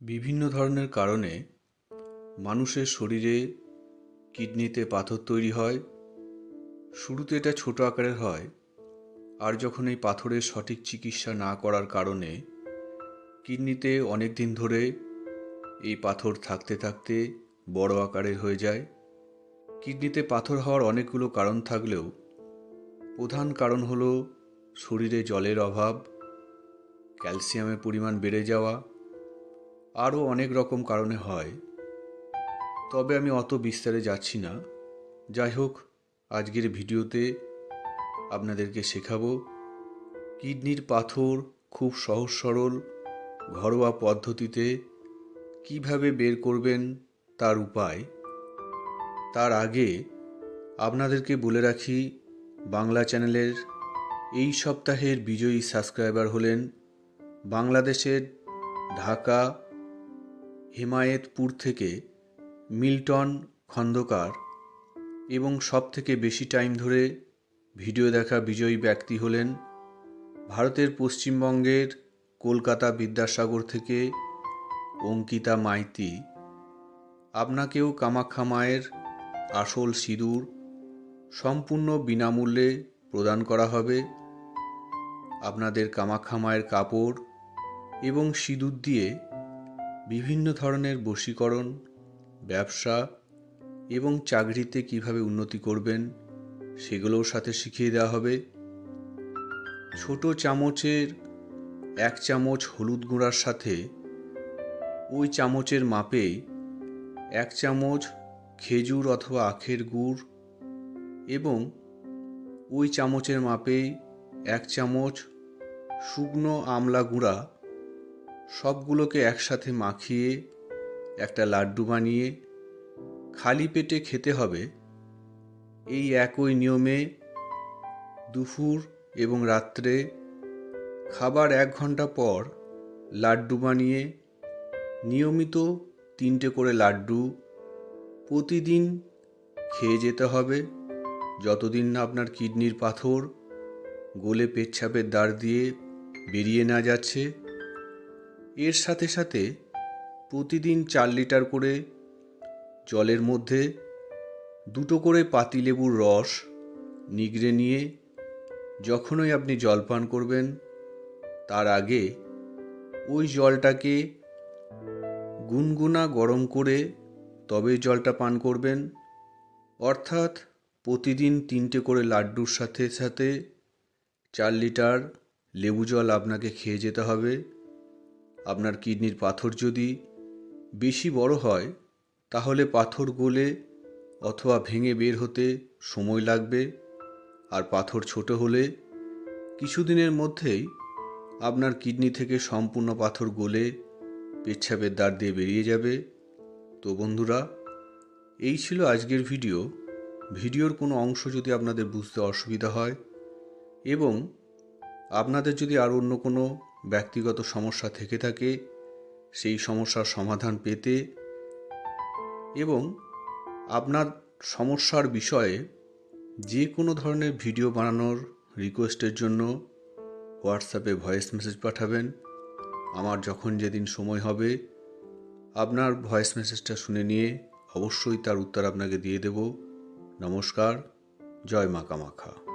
বিভিন্ন ধরনের কারণে মানুষের শরীরে কিডনিতে পাথর তৈরি হয়। শুরুতে এটা ছোট আকারের হয়। আর যখন এই পাথরের সঠিক চিকিৎসা না করার কারণে কিডনিতে অনেক দিন ধরে এই পাথর থাকতে থাকতে বড় আকারের হয়ে যায়। কিডনিতে পাথর হওয়ার অনেকগুলো কারণ থাকলেও প্রধান কারণ হলো শরীরে জলের অভাব, ক্যালসিয়ামের পরিমাণ বেড়ে যাওয়া আরও অনেক রকম কারণে হয়। তবে আমি অত বিস্তারে যাচ্ছি না। যাই হোক, আজকের ভিডিওতে আপনাদেরকে শেখাবো, কিডনির পাথর খুব সহজ সরল, ঘরোয়া পদ্ধতিতে কীভাবে বের করবেন তার উপায়। তার আগে আপনাদেরকে বলে রাখি, বাংলা চ্যানেলের এই সপ্তাহের বিজয়ী সাবস্ক্রাইবার হলেন বাংলাদেশের ঢাকা হেমায়েতপুর থেকে মিল্টন খন্দকার এবং সব থেকে বেশি টাইম ধরে ভিডিও দেখা বিজয়ী ব্যক্তি হলেন ভারতের পশ্চিমবঙ্গের কলকাতা বিদ্যাসাগর থেকে অঙ্কিতা মাইতি। আপনাকেও কামাখ্যা মায়ের আসল সিঁদুর সম্পূর্ণ বিনামূল্যে প্রদান করা হবে। আপনাদের কামাখ্যা মায়ের কাপড় এবং সিঁদুর দিয়ে বিভিন্ন ধরনের বশীকরণ, ব্যবসা এবং চাকরিতে কীভাবে উন্নতি করবেন সেগুলোর সাথে শিখিয়ে দেওয়া হবে। ছোট চামচের এক চামচ হলুদ গুঁড়ার সাথে ওই চামচের মাপে এক চামচ খেজুর অথবা আখের গুড় এবং ওই চামচের মাপে এক চামচ শুকনো আমলা গুঁড়া সবগুলোকে একসাথে মাখিয়ে, একটা লাড্ডু বানিয়ে, খালি পেটে খেতে হবে। এই একই নিয়মে দুপুর এবং রাত্রে খাবার এক ঘণ্টা পর লাড্ডু বানিয়ে, নিয়মিত তিনটে করে লাড্ডু প্রতিদিন খেয়ে যেতে হবে। যতদিন না আপনার কিডনির পাথর গলে পেচ্ছাপের দ্বার দিয়ে বেরিয়ে না যাচ্ছে। এর সাথে সাথে প্রতিদিন চার লিটার করে জলের মধ্যে দুটো করে পাতিলেবুর রস নিগড়ে নিয়ে যখনই আপনি জল পান করবেন, তার আগে ওই জলটাকে গুনগুনা গরম করে তবে জলটা পান করবেন। অর্থাৎ প্রতিদিন তিনটে করে লাড্ডুর সাথে সাথে চার লিটার লেবু জল আপনাকে খেয়ে যেতে হবে। আপনার কিডনির পাথর যদি বেশি বড় হয়, তাহলে পাথর গলে অথবা ভেঙে বের হতে সময় লাগবে। আর পাথর ছোট হলে কিছুদিনের মধ্যেই আপনার কিডনি থেকে সম্পূর্ণ পাথর গলে পেচ্ছাপের দ্বার দিয়ে বেরিয়ে যাবে। তো বন্ধুরা, এই ছিল আজকের ভিডিও। ভিডিওর কোনো অংশ যদি আপনাদের বুঝতে অসুবিধা হয় এবং আপনাদের যদি আর অন্য কোনো ব্যক্তিগত সমস্যা থেকে থাকে, সেই সমস্যার সমাধান পেতে এবং আপনার সমস্যার বিষয়ে যে কোনো ধরনের ভিডিও বানানোর রিকোয়েস্টের জন্য হোয়াটসঅ্যাপে ভয়েস মেসেজ পাঠাবেন। আমার যখন যেদিন সময় হবে, আপনার ভয়েস মেসেজটা শুনে নিয়ে অবশ্যই তার উত্তর আপনাকে দিয়ে দেব। নমস্কার, জয় মা কামাখা